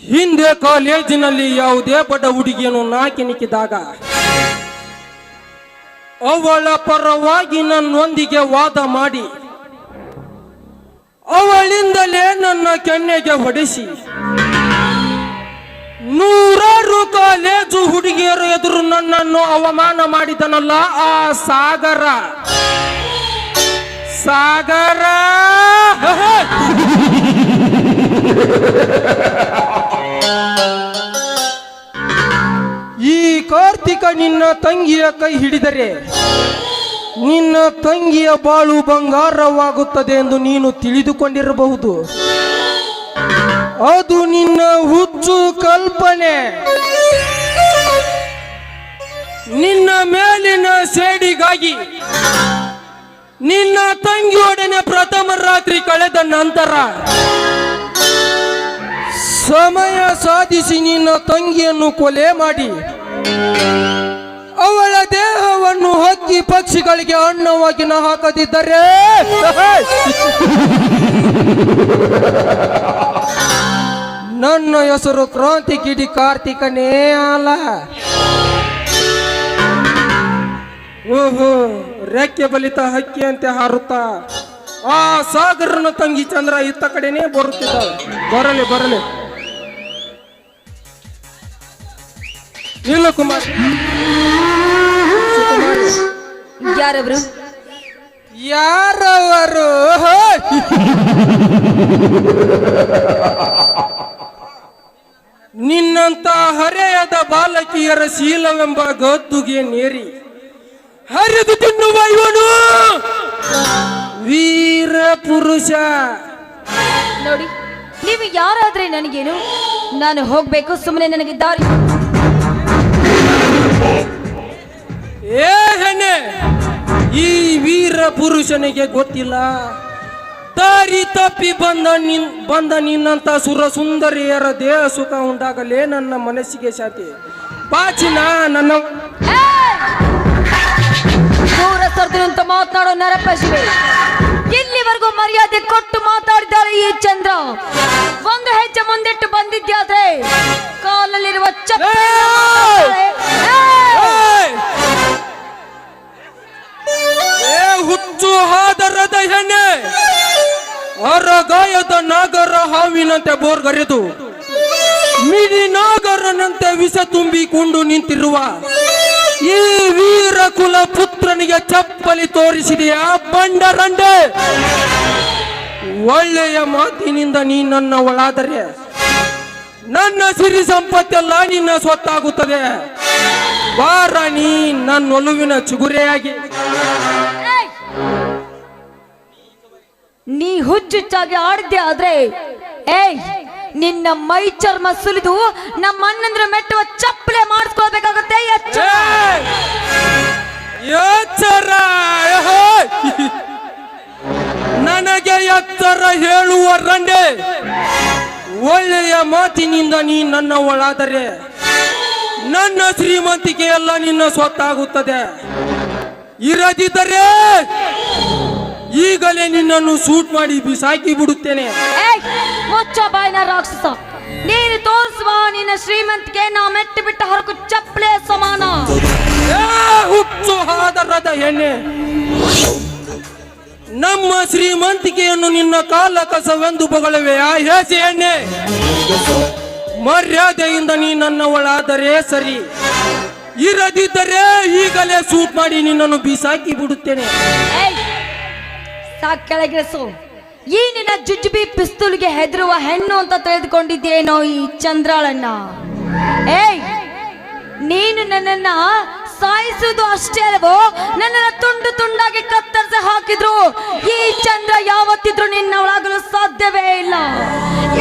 ಹಿಂದೆ ಕಾಲೇಜಿನಲ್ಲಿ ಯಾವುದೇ ಬಡ ಹುಡುಗಿಯನ್ನು ನಾಕಿನಿಕ್ಕಿದಾಗ ಅವಳ ಪರವಾಗಿ ನನ್ನೊಂದಿಗೆ ವಾದ ಮಾಡಿ, ಅವಳಿಂದಲೇ ನನ್ನ ಕೆನ್ನೆಗೆ ಹೊಡೆಸಿ ಎದುರು ನನ್ನನ್ನು ಅವಮಾನ ಮಾಡಿದನಲ್ಲ ಆ ಸಾಗರ. ಸಾಗರ. ಈ ಕಾರ್ತಿಕ ನಿನ್ನ ತಂಗಿಯ ಕೈ ಹಿಡಿದರೆ ನಿನ್ನ ತಂಗಿಯ ಬಾಳು ಬಂಗಾರವಾಗುತ್ತದೆ ಎಂದು ನೀನು ತಿಳಿದುಕೊಂಡಿರಬಹುದು. ಅದು ನಿನ್ನ ಹುಚ್ಚು ಕಲ್ಪನೆ. ನಿನ್ನ ಮೇಲಿನ ಸೇಡಿಗಾಗಿ ನಿನ್ನ ತಂಗಿಯೊಡನೆ ಪ್ರಥಮ ರಾತ್ರಿ ಕಳೆದ ನಂತರ ಸಮಯ ಸಾಧಿಸಿ ನಿನ್ನ ತಂಗಿಯನ್ನು ಕೊಲೆ ಮಾಡಿ ಅವಳ ದೇಹವನ್ನು ಹಕ್ಕಿ ಪಕ್ಷಿಗಳಿಗೆ ಅನ್ನವಾಗಿ ನ ಹಾಕದಿದ್ದರೆ ನನ್ನ ಹೆಸರು ಕ್ರಾಂತಿ ಕಿಡಿ ಕಾರ್ತಿಕನೇ ಅಲ್ಲ. ಓಹೋ ರೆಕ್ಕೆ ಬಲಿತ ಹಕ್ಕಿ ಅಂತೆ ಹಾರುತ್ತಾ ಆ ಸಾಗರನ ತಂಗಿ ಚಂದ್ರ ಇತ್ತ ಕಡೆನೆ ಬರುತ್ತಿದ್ದಾಳೆ. ಬರಲಿ ಬರಲಿ. ಇಲ್ಲ ಕುಮಾರ್. ಯಾರವರು? ಯಾರವರು? ನಿನ್ನಂತ ಹರೆಯದ ಬಾಲಕಿಯರ ಶೀಲವೆಂಬ ಗದ್ದುಗೆ ನೇರಿ ಹರಿದು ತಿನ್ನುವ ಇವನು. ವೀರ ಪುರುಷ. ನೋಡಿ ನೀವು ಯಾರಾದ್ರೆ ನನಗೇನು? ನಾನು ಹೋಗ್ಬೇಕು ಸುಮ್ಮನೆ ನನಗೆ ದಾರಿ. ಏ ಹೆಣ್ಣೆ ಈ ವೀರ ಪುರುಷನಿಗೆ ಗೊತ್ತಿಲ್ಲ. ದಾರಿ ತಪ್ಪಿ ಬಂದ ನಿನ್ ಬಂದ ನಿನ್ನಂತ ಸುರ ಸುಂದರಿಯರ ದೇಹ ಸುಖ ಉಂಟಾಗಲೇ ನನ್ನ ಮನಸ್ಸಿಗೆ ಶಾಂತಿ. ಪಾಚಿನ ನನ್ನ! ದೂರ ಸರ್ದಿನಂತ ಮಾತನಾಡೋ ನರಪಶಿವೆ ಇಲ್ಲಿವರೆಗೂ ಮರ್ಯಾದೆ ಕೊಟ್ಟು ಮಾತಾಡಿದ್ದಾರೆ ಈ ಚಂದ್ರ. ಒಂದು ಹೆಜ್ಜೆ ಮುಂದಿಟ್ಟು ಬಂದಿದ್ಯಾದ್ರೆ ಕಾಲಲ್ಲಿರುವ ಹುಚ್ಚು ಹಾದರದ ಹೆಣ್ಣೆ! ಅರಗಾಯದ ನಾಗರ ಹಾವಿನಂತೆ ಬೋರ್ಗರೆದು. ಮಿಡಿ ನಾಗರನಂತೆ ವಿಷ ತುಂಬಿಕೊಂಡು ನಿಂತಿರುವ. ಈ ವೀರ ಕುಲ ಪುತ್ರನಿಗೆ ಚಪ್ಪಲಿ ತೋರಿಸಿದೆಯಾ? ಬಂಡರಂಡೆ ಒಳ್ಳೆಯ ಮಾತಿನಿಂದ ನೀ ನನ್ನ ಒಳಾದರೆ ನನ್ನ ಸಿರಿ ಸಂಪತ್ತೆಲ್ಲ ನಿನ್ನ ಸ್ವತ್ತಾಗುತ್ತದೆ. ನೀ ನನ್ನ ಒಲುವಿನ ಚುಗುರೆಯಾಗಿ. ನೀ ಹುಚ್ಚುಚ್ಚಾಗಿ ಆಡಿದ್ದೆ ಆದ್ರೆ, ಏಯ್ ನಿನ್ನ ಮೈ ಚರ್ಮ ಸುಲಿದು ನಮ್ಮ ಅಣ್ಣಂದ್ರ ಮೆಟ್ಟುವ ಚಪ್ಪಲೆ ಮಾಡಿಸ್ಕೊಳ್ಬೇಕಾಗುತ್ತೆ ಎಚ್ಚರ. ನನಗೆ ಎಚ್ಚರ ಹೇಳುವ ರಂಡೆ. ಒಳ್ಳೆಯ ಮಾತಿನಿಂದ ನೀ ನನ್ನ ಒಳಾದರೆ ನನ್ನ ಶ್ರೀಮಂತಿಕೆ ಎಲ್ಲ ನಿನ್ನ ಸ್ವತ್ತಾಗುತ್ತದೆ. ಇರದಿದ್ದರೆ ಈಗಲೇ ನಿನ್ನನ್ನು ಸೂಟ್ ಮಾಡಿ ಬಿಸಾಕಿ ಬಿಡುತ್ತೇನೆ. ಮುಚ್ಚ ಬಾಯಿನ ರಾಕ್ಷಸ. ನೀನು ತೋರಿಸುವ ನಿನ್ನ ಶ್ರೀಮಂತಿಗೆ ನಾ ಮೆಟ್ಟು ಬಿಟ್ಟ ಹರಕು ಚಪ್ಪಲೆ ಸಮಾನ ಹುಚ್ಚು ಹಾದರದ ಎಣ್ಣೆ ನಮ್ಮ ಶ್ರೀಮಂತಿಕೆಯನ್ನು ನಿನ್ನ ಕಾಲ ಕಸವೆಂದು ಬಗಳವೆ ಆ ಹೇಸಿ ಎಣ್ಣೆ ಮರ್ಯಾದೆಯಿಂದ ನೀ ನನ್ನವಳಾದರೆ ಸರಿ. ಇರದಿದ್ದರೆ ಈಗಲೇ ಸೂಟ್ ಮಾಡಿ ನಿನ್ನನ್ನು ಬಿಸಾಕಿ ಬಿಡುತ್ತೇನೆ. ಸಾಕ್ ಕೆಳಗಿಳಿಸು ಈ ನಿನ್ನ ಜುಜುಬಿ ಪಿಸ್ತೂಲ್ಗೆ ಹೆದರುವ ಹೆಣ್ಣು ಅಂತ ತಿಳಿದುಕೊಂಡಿದ್ದೇನೋ ಈ ಚಂದ್ರಾಳನ್ನ ಏಯ್, ನೀನು ನನ್ನನ್ನ ಸಾಯಿಸುವುದು ಅಷ್ಟೇ ಅಲ್ವೋ ನನ್ನನ್ನು ತುಂಡು ತುಂಡಾಗಿ ಕತ್ತರಿಸಿ ಹಾಕಿದ್ರು. ಈ ಚಂದ್ರ ಯಾವತ್ತಿದ್ರು ನಿನ್ನವಳಾಗಲು ಸಾಧ್ಯವೇ ಇಲ್ಲ.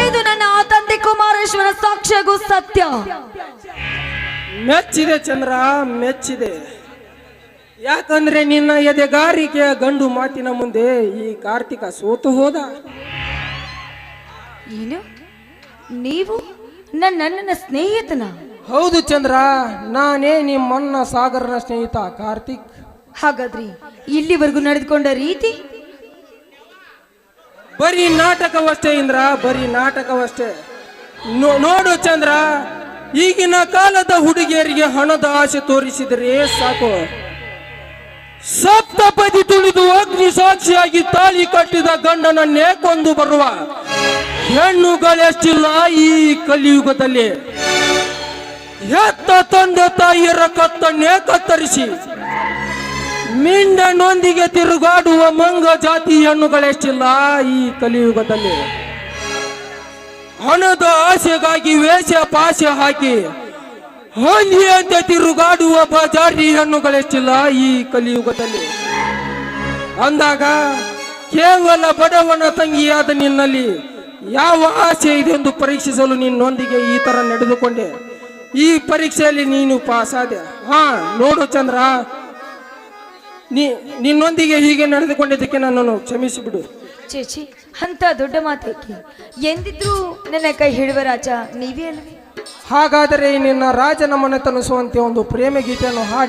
ಇದು ನನ್ನ ತಂದೆ ಕುಮಾರೇಶ್ವರ ಸಾಕ್ಷ್ಯಗೂ ಸತ್ಯ. ಮೆಚ್ಚಿದೆ ಚಂದ್ರ, ಮೆಚ್ಚಿದೆ. ಯಾಕಂದ್ರೆ ನಿನ್ನ ಎದೆಗಾರಿಕೆಯ ಗಂಡು ಮಾತಿನ ಮುಂದೆ ಈ ಕಾರ್ತಿಕ ಸೋತು ಹೋದ. ಏನು? ನೀವು ನನ್ನ ಸ್ನೇಹಿತನ? ಹೌದು ಚಂದ್ರ ನಾನೇ ನಿಮ್ಮನ್ನ ಸಾಗರನ ಸ್ನೇಹಿತ ಕಾರ್ತಿಕ್. ಹಾಗಾದ್ರಿ ಇಲ್ಲಿವರೆಗೂ ನಡೆದುಕೊಂಡ ರೀತಿ? ಬರೀ ನಾಟಕವಷ್ಟೇ ಇಂದ್ರ ಬರೀ ನಾಟಕವಷ್ಟೇ. ನೋಡು ಚಂದ್ರ ಈಗಿನ ಕಾಲದ ಹುಡುಗಿಯರಿಗೆ ಹಣದ ಆಸೆ ತೋರಿಸಿದ್ರೆ ಸಾಕು. ಸಪ್ತಪದಿ ತುಳಿದು ಅಗ್ನಿ ಸಾಕ್ಷಿಯಾಗಿ ತಾಳಿ ಕಟ್ಟಿದ ಗಂಡನನ್ನೇ ಕೊಂದು ಬರುವ ಹೆಣ್ಣುಗಳೆಷ್ಟಿಲ್ಲ ಈ ಕಲಿಯುಗದಲ್ಲಿ. ಹೆತ್ತ ತಂದೆ ತಾಯಿಯರ ಕತ್ತನ್ನೇ ಕತ್ತರಿಸಿ ಮಿಂಡನೊಂದಿಗೆ ತಿರುಗಾಡುವ ಮಂಗ ಜಾತಿ ಹೆಣ್ಣುಗಳೆಷ್ಟಿಲ್ಲ ಈ ಕಲಿಯುಗದಲ್ಲಿ. ಹಣದ ಆಸೆಗಾಗಿ ವೇಷ ಪಾಸೆ ಹಾಕಿ ಹೊಲಿಯಂತೆ ತಿರುಗಾಡುವ ಬಜಾರಿ ಹೆಣ್ಣುಗಳೆಷ್ಟಿಲ್ಲ ಈ ಕಲಿಯುಗದಲ್ಲಿ. ಅಂದಾಗ ಕೇವಲ ಬಡವನ ತಂಗಿಯಾದ ನಿನ್ನಲ್ಲಿ ಯಾವ ಆಸೆ ಇದೆ ಎಂದು ಪರೀಕ್ಷಿಸಲು ನಿನ್ನೊಂದಿಗೆ ಈ ಥರ ನಡೆದುಕೊಂಡೆ. ಈ ಪರೀಕ್ಷೆಯಲ್ಲಿ ನೀನು ಪಾಸ್ ಆದೆ ಹಾ, ನೋಡು ಚಂದ್ರ. ನೀ, ನಿನ್ನೊಂದಿಗೆ ಹೀಗೆ ನಡೆದುಕೊಂಡಿದ್ದಕ್ಕೆ ನನ್ನನ್ನು ಕ್ಷಮಿಸಿಬಿಡು. ಚೇಚಿ ಅಂತ ದೊಡ್ಡ ಮಾತೇಕೆ? ಎಂದಿದ್ರು ನನ್ನ ಕೈ ಹಿಡುವ ರಾಜ ನೀವೇ ಅಲ್ವೇ? ಹಾಗಾದರೆ ನಿನ್ನ ರಾಜನ ಮನೆ ತನಿಸುವಂತೆ ಒಂದು ಪ್ರೇಮ ಗೀತೆಯನ್ನು ಹಾಡಿ.